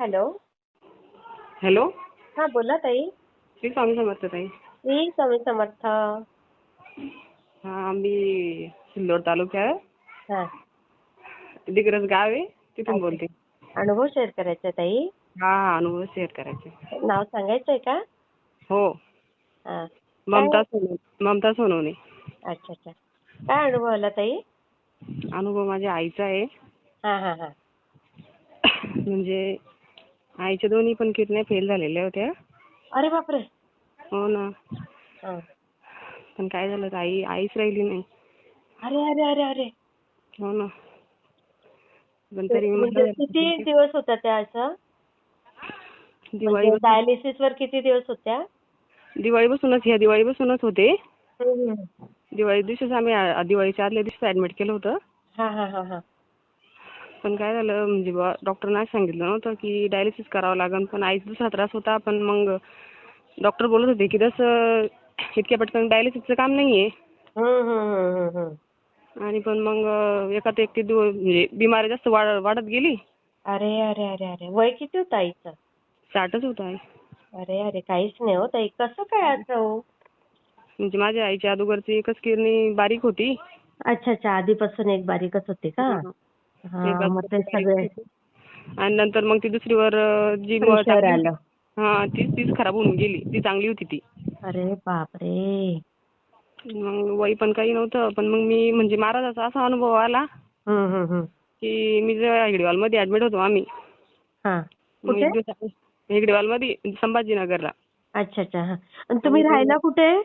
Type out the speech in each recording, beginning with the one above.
Hello. Hello. हा बोला ताई. श्री स्वामी समर्थ ताई. मी स्वामी समर्थ. हा मी सिल्लोड तालुक्यात. हा. दिग्रस गाव आहे तिथून बोलते. अनुभव शेअर करायचा ताई? हा हा अनुभव शेअर करायचे. नाव सांगायचंय का? हो. हा. ममता सोनवणे. ममता सोनवणे. अच्छा अच्छा. काय अनुभव आला ताई? अनुभव माझ्या आईचा आहे. हा हा हा. म्हणजे आईच्या दोन्ही पण किडन्या फेल झालेल्या होत्या. अरे बापरे. हो ना. हा. पण काय झालं तर आई आईच राहिली नाही. अरे अरे अरे अरे. हो ना. पण तरी म्हणजे म्हटलं, किती दिवस होत्या त्या असं? दिवाळी डायलिसिस वर किती दिवस होत्या? दिवाळीपासूनच ह्या दिवाळीपासूनच होते. दिवाळी दिवशीच आम्ही आ- दिवाळीच्या आदल्या दिवशी ऍडमिट केलं होतं. हा हा हा. पण काय झालं म्हणजे बुवा डॉक्टरने आज सांगितलं नव्हतं की डायलिसिस करावं लागेल पण आईचा दुसरा त्रास होता. पण मग डॉक्टर बोलत होते की तसं इतक्या पटकन डायलिसिसचं काम नाहीये. आणि पण मग एकात एक ते दिवस म्हणजे बिमारी जास्त वाढ वाढत गेली. अरे अरे अरे अरे. वय किती होतं आईचं? साठच होत आहे अरे अरे. काहीच नाही हो ताई. कसं काय असं हो? म्हणजे माझ्या आईच्या अगोदरची एकच किडनी बारीक होती. अच्छा अच्छा. आधीपासून एक बारीकच होती का? हा. आणि नंतर मग ती दुसरीवर जी हा तीच तीच खराब होऊन गेली. ती चांगली होती ती. अरे बापरे! मग वय पण काही नव्हतं. पण मग मी म्हणजे महाराजाचा असा अनुभव आला की मी हेगडेवाल मध्ये ऍडमिट होतो आम्ही. हेगडेवाल मध्ये संभाजीनगरला. अच्छा अच्छा आणि तुम्ही राहायला कुठे?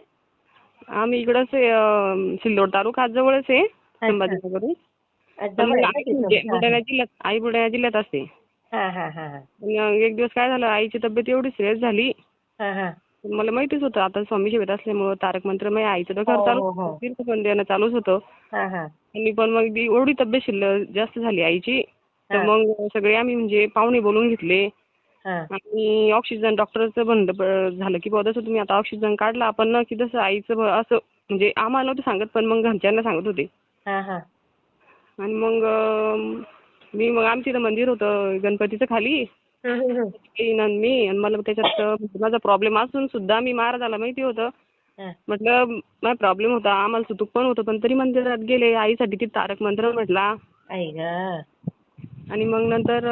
आम्ही इकडंच सिल्लोड तालुका जवळच आहे संभाजीनगरहून. आई का म्हणजे तिथून? बुलढाणा जिल्ह्यात आई बुलढाणा जिल्ह्यात असते. हा हा हा हा. एक दिवस काय झालं आईची तब्येत एवढी सिरियस झाली. हा हा. मला माहितीच होतं आता स्वामी सेवेत असल्यामुळं तारक मंत्र मग आईचं डोक्यावर हो, चालू. तीर्थ पण देणं चालूच होतं. हा हा. आणि पण मग एवढी तब्येत शिल्लक जास्त झाली आईची तर. मग सगळे आम्ही म्हणजे पाहुणे बोलवून घेतले. आणि ऑक्सिजन डॉक्टरचं प- झालं की जसं तुम्ही आता ऑक्सिजन काढला आपण ना की जसं आईचं असं म्हणजे आम्हाला नव्हतं सांगत पण मग घरच्यांना सांगत होते. आणि मग मी मग आमच्या इथं मंदिर होतं गणपतीचं खाली. येईन आणि मी आणि मला त्याच्यात माझा प्रॉब्लेम असून सुद्धा मी महाराजाला माहिती होतं. म्हटलं माझा प्रॉब्लेम होता आम्हाला सुतूक पण होतं पण तरी मंदिरात गेले. आईसाठी ती तारक मंत्र म्हटला. आणि मग नंतर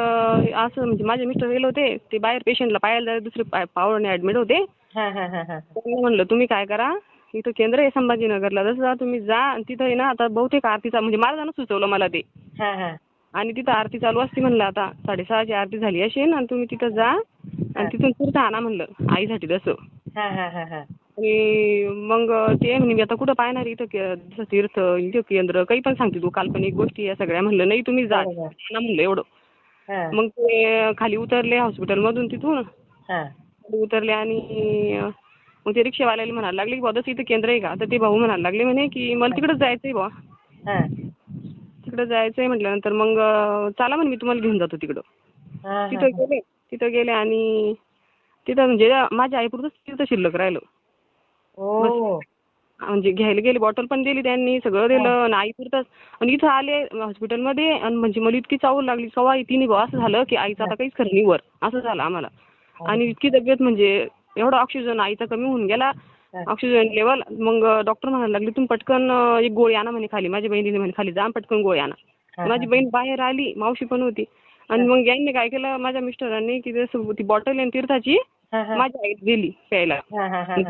असं म्हणजे माझे मिस्टर गेले होते. ते बाहेर पेशंटला पाहायला दुसरे पा- पाहुणे ऍडमिट होते. म्हणलं तुम्ही काय करा? इथं केंद्र आहे संभाजीनगरला जसं जा तुम्ही जा आणि तिथं आहे ना आता बहुतेक आरतीचा म्हणजे महाराजानं सुचवलं मला ते. हा हा. आणि तिथं आरती चालू असते म्हणलं आता. साडेसहाची आरती झाली असेल आणि तुम्ही तिथं जा आणि तिथून तीर्थ आणा म्हणलं आईसाठी तसं. हा हा हा हा. आणि मग ते म्हणे मी आता कुठं पाहणार इथं के- जसं तीर्थ इथं केंद्र काही पण सांगते तू काल्पनिक गोष्टी या सगळ्या. म्हणलं नाही तुम्ही जा बरोबर. आणा म्हणलं एवढं. हा. मग ते खाली उतरले हॉस्पिटलमधून तिथून. हा. खाली उतरले आणि मग ते रिक्षावाल्याला म्हणायला लागले की बुवा इथं केंद्र आहे का? तर ते भाऊ म्हणायला लागले म्हणे की मला तिकडंच जायचंय बुवा. हा. तिकडं जायचंय म्हटल्यानंतर मग चला म्हणे मी तुम्हाला घेऊन जातो तिकडं. हा तिथं गेले तिथं गेले आणि तिथं म्हणजे माझ्या आईपुरतंच तिथं शिल्लक राहिलं. म्हणजे घ्यायला गेले बॉटल पण दिली त्यांनी सगळं दिलं आणि आईपुरतंच आणि इथं आले हॉस्पिटलमध्ये आणि म्हणजे मला इतकी चावल लागली सव्वा तिन्ही भाऊ असं झालं की आईचं आता काहीच खरं नाही वर. असं झालं आम्हाला. आणि इतकी तब्येत म्हणजे एवढा ऑक्सिजन आईचा कमी होऊन गेला. ऑक्सिजन लेवल मग डॉक्टर म्हणायला लागले तुम्ही पटकन एक गोळी आणा म्हणे खाली माझ्या बहिणीने म्हणे खाली जा आणि पटकन गोळी आणा. माझी बहीण बाहेर आली मावशी पण होती. आणि मग यांनी काय केलं माझ्या मिस्टरांनी की जसं ती बॉटल ना तीर्थाची माझ्या आईत दिली प्यायला.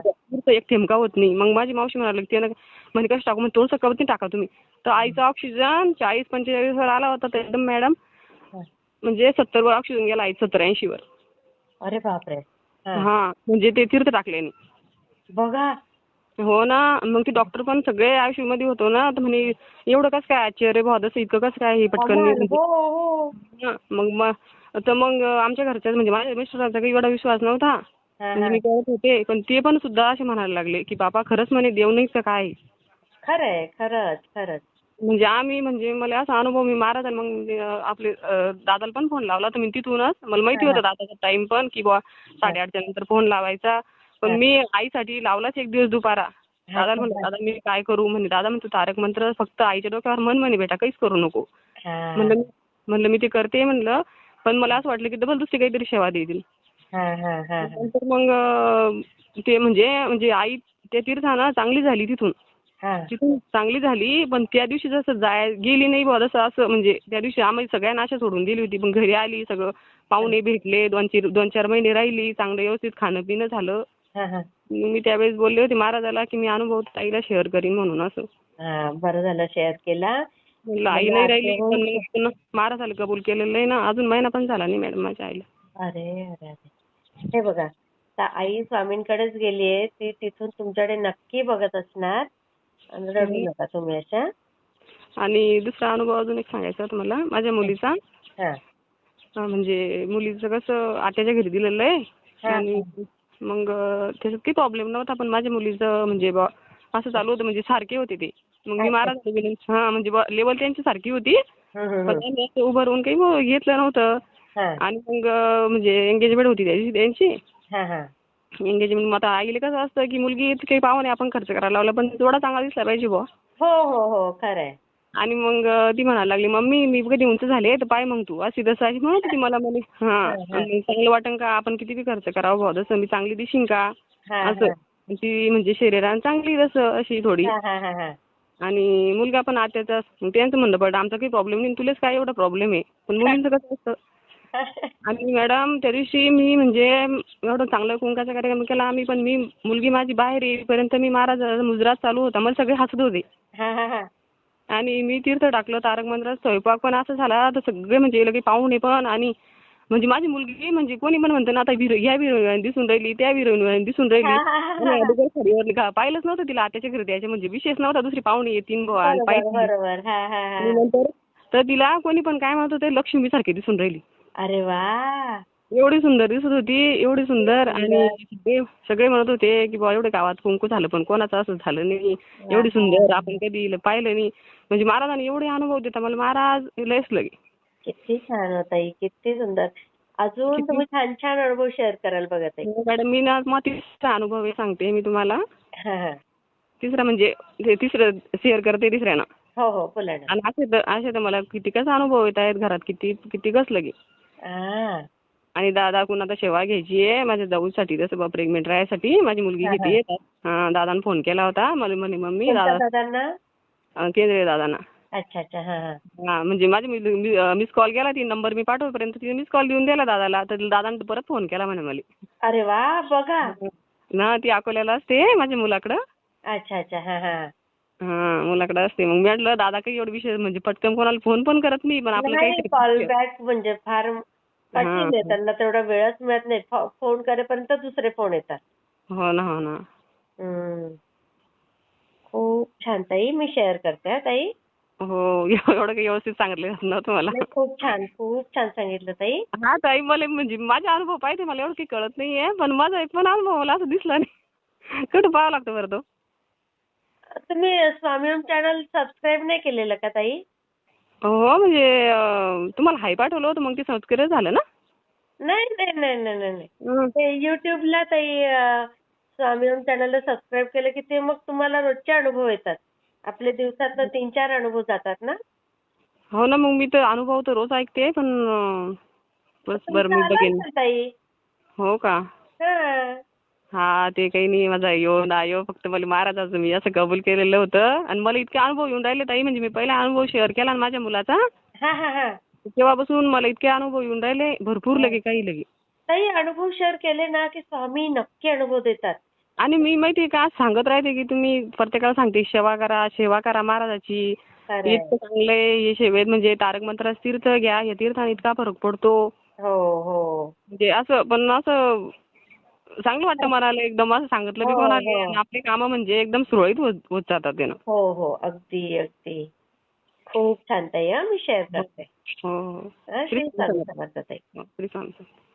तीर्थ एक थेंबका होत नाही. मग माझी मावशी म्हणाली त्यानं म्हणे कसं टाकू? म्हणजे थोडंसं कवती टाका तुम्ही. तर आईचा ऑक्सिजन चाळीस पंचेचाळीस वर आला होता तर एकदम मॅडम. म्हणजे सत्तर वर ऑक्सिजन गेला आई सत्तर ऐंशी वर अरे बापरे. हा. म्हणजे ते तीर्थ टाकल्याने. बघा. हो ना मग ते डॉक्टर पण सगळे आयसीयू मध्ये होतो ना तर म्हणे एवढं कसं काय आश्चर्य भाऊ तसं इतकं कसं काय हे पटकन हो म्हणजे. हो हो. मग तर मग आमच्या घरच्या म्हणजे माझ्या मिस्टरांचा काही एवढा विश्वास नव्हता. म्हणजे मी करत होते पण ते पण सुद्धा असे म्हणायला लागले की बाबा खरंच म्हणे देव नाहीच का काय. खरंय खरंच खरंच. म्हणजे आम्ही म्हणजे मला असा अनुभव मी महाराज मग म्हणजे, अं, आपले दादाला पण फोन लावला. तर मी तिथूनच मला माहिती होतं दादाचा टाइम पण की बुवा साडेआठच्या नंतर फोन लावायचा. पण मी आईसाठी लावलाच एक दिवस दुपारा. दादाला म्हणलं दादा मी काय करू? म्हणे दादा म्हणतो तारक मंत्र फक्त आईच्या डोक्यावर मन म्हणे बेटा काहीच करू नको. म्हणलं म्हणलं मी ते करते म्हणलं पण मला असं वाटलं की डबल दुसरी काहीतरी सेवा देतील. नंतर मग ते म्हणजे म्हणजे आई त्या तीर्थानं चांगली झाली तिथून. तिथून चांगली झाली पण त्या दिवशी जसं जाय गेली नाही जसं असं म्हणजे त्या दिवशी आम्ही सगळ्यांना आशा सोडून दिली होती पण घरी आली सगळं पाहुणे भेटले दोन चार दोन चार महिने राहिली चांगलं व्यवस्थित खाणं पिणं झालं. हा हा. मी त्यावेळेस बोलले होते महाराजाला की मी अनुभव ताईला शेअर करीन म्हणून असं. हा बरं झालं शेअर केला. म्हणलं आई नाही राहिली पण मग पुन्हा महाराजाला कबूल केलेलं आहे ना अजून महिना पण झाला नाही मॅडम माझ्या आईला. अरे अरे अरे. हे बघा आई स्वामींकडेच गेली आहे ती तिथून तुमच्याकडे नक्की बघत असणार. आणि रडू नका तुम्ही अशा? आणि दुसरा अनुभव अजून एक सांगायचा होता मला माझ्या मुलीचा. हा. अं, म्हणजे मुलीचं कसं आत्याच्या घरी दिलेलं आहे. हा. आणि मग अं, त्याच्यात काही प्रॉब्लेम नव्हता पण माझ्या मुलीचं म्हणजे असं चालू होतं म्हणजे सारखे होते ते. मग मी महाराज हा म्हणजे लेवल त्यांची सारखी होती. पण. त्यांनी असं उभं राहून काही मग घेतलं नव्हतं. हा. आणि मग अं, म्हणजे एंगेजमेंट होती त्याची त्यांची. हा हा. एंगेजमेंट मग आता आईला कसं असतं की मुलगी इतकी काही पाहुणे आपण खर्च करायला लावला पण थोडा चांगला दिसला पाहिजे बुवा. हो हो हो खरंय आणि मग ती म्हणायला लागली मम्मी मी कधी उंच झाले? तर पाय मग तू. अशी तसं अशी म्हणत होती मला म्हणे. हा. चांगलं वाटन का आपण किती बी खर्च करावं बुवा तसं मी चांगली दिशीन का? हा असं. ती म्हणजे शरीरानं चांगली तसं अशी थोडी. हा हा हा हा. आणि मुलगा पण आत्याचा त्यांचं म्हणणं पडलं आमचा काही प्रॉब्लेम नाही तुलाच काय एवढा प्रॉब्लेम आहे? पण मुलींचं कसं असतं? आणि मॅडम त्या दिवशी मी म्हणजे एवढं चांगलं कुंकाचा कार्यक्रम केला. आम्ही पण मी मुलगी माझी बाहेर येईपर्यंत मी महाराज मुजरात चालू होता. मला सगळे हसत होते. हा हा हा. आणि मी तीर्थ टाकलं तारक मंदिरात स्वयंपाक पण असं झाला. तर सगळे म्हणजे लगे पाहुणे पण आणि म्हणजे माझी मुलगी म्हणजे कोणी पण म्हणतं ना आता हिरो ह्या हिरोईन दिसून राहिली त्या हिरोईन दिसून राहिली. पाहिलंच नव्हतं तिला आत्याच्या घरी द्यायचं म्हणजे. विशेष नव्हता दुसरी पाहुणे येतील हा नंतर तर तिला कोणी पण काय म्हणत होते लक्ष्मी सारखी दिसून राहिली. अरे वा. एवढी सुंदर दिसत होती एवढी सुंदर आणि सगळे सगळे म्हणत होते की बा एवढे गावात कुंकू झालं पण कोणाचं असं झालं नाही. एवढी सुंदर आपण कधी पाहिलं नाही. म्हणजे महाराजांनी एवढे अनुभव देता मला महाराज लयच लगे. किती छान होता ही किती सुंदर. अजून तुम्ही छान छान अनुभव शेअर कराल बघा ताई. मॅडम मी ना मग तिसरा अनुभव हे सांगते मी तुम्हाला. हा हा. तिसरा म्हणजे तिसरं शेअर करते तिसऱ्यानं. हो हो बोला ना. आणि असे तर असे तर मला किती कसा अनुभव येत आहेत घरात किती किती कस लगे. आणि दादा कुणा आता सेवा घ्यायची आहे. माझ्या जाऊसाठी तसं प्रेग्नेंट राहायसाठी माझी मुलगी हा, किती येतात हा दादानं फोन केला होता. मला म्हणे मम्मी कोणत्या दादा दादांना? अं, दादांना. अच्छा अच्छा. हा हा. हा म्हणजे माझी मिस कॉल केला. ती नंबर मी पाठवपर्यंत तिने मिस कॉल देऊन दिला दादाला. तर दादानं परत फोन केला म्हणे मला. अरे वा बघा. ना ती अकोल्याला असते माझ्या मुलाकडं. अच्छा अच्छा. हा हा. हा मुलाकडं असते. मग मी म्हटलं दादा काही एवढं विषय म्हणजे पटकन कोणाला फोन पण करत नाही पण आपलं नाही कॉल काही बॅक म्हणजे फार कठीण आहे. त्यांना तेवढा वेळच मिळत नाही. फोन करेपर्यंत दुसरे फोन येतात. हो ना हो ना. खूप छान. ताई मी शेअर करते हा ताई. हो एवढं काही व्यवस्थित सांगितलं मला. नाही, खूप छान खूप छान सांगितलं ताई. हा ताई मला म्हणजे माझे अनुभव पाहिजे मला एवढं काही कळत नाहीये पण माझा एक पण अनुभव मला असं दिसला नाही. कुठं पाहावं लागतं बरं तो? तुम्ही स्वामी चॅनल सबस्क्राईब नाही केलेलं का ताई? हो म्हणजे अं, तुम्हाला हाय पाठवलं होतं मग ते संस्कृत झालं ना? नाही नाही नाही नाही नाही नाही. हं. ते युट्यूबला ताई अं, स्वामी चॅनलला सबस्क्राईब केलं की ते मग तुम्हाला रोजचे अनुभव येतात. आपले दिवसातनं तीन चार अनुभव जातात ना? हो ना मग मी तर अनुभव तर रोज ऐकते पण अं, बस बरं मी तुमचा बघेन. असेल ताई. हो का? हा. हा ते काही नाही माझा यो ना यो फक्त मला महाराजाचं मी असं कबूल केलेलं होतं. आणि मला इतके अनुभव येऊन राहिले ताई म्हणजे मी पहिला अनुभव शेअर केला ना माझ्या मुलाचा. हा हा हा. तेव्हापासून मला इतके अनुभव येऊन राहिले भरपूर लगे काही लगे. ताई अनुभव शेअर केले ना की स्वामी नक्की अनुभव देतात. आणि मी माहितीये का सांगत राहते की तुम्ही प्रत्येकाला सांगते सेवा करा सेवा करा महाराजाची. खरंय. इतकं चांगलं आहे हे सेवेत म्हणजे तारक मंत्रात तीर्थ घ्या या तीर्थाने इतका फरक पडतो. हो हो. म्हणजे असं पण असं चांगलं वाटतं मनाला एकदम असं सांगितलं बी हो, कोणाला हो. आणि आपली कामं म्हणजे एकदम सुरळीत होत होत जातात त्यानं हो हो. अगदी अगदी. खूप छान ताई हा. मी शेअर करते. हो. हो हा, श्री स्वामी समर्थ ताई. हो, श्री स्वामी समर्थ.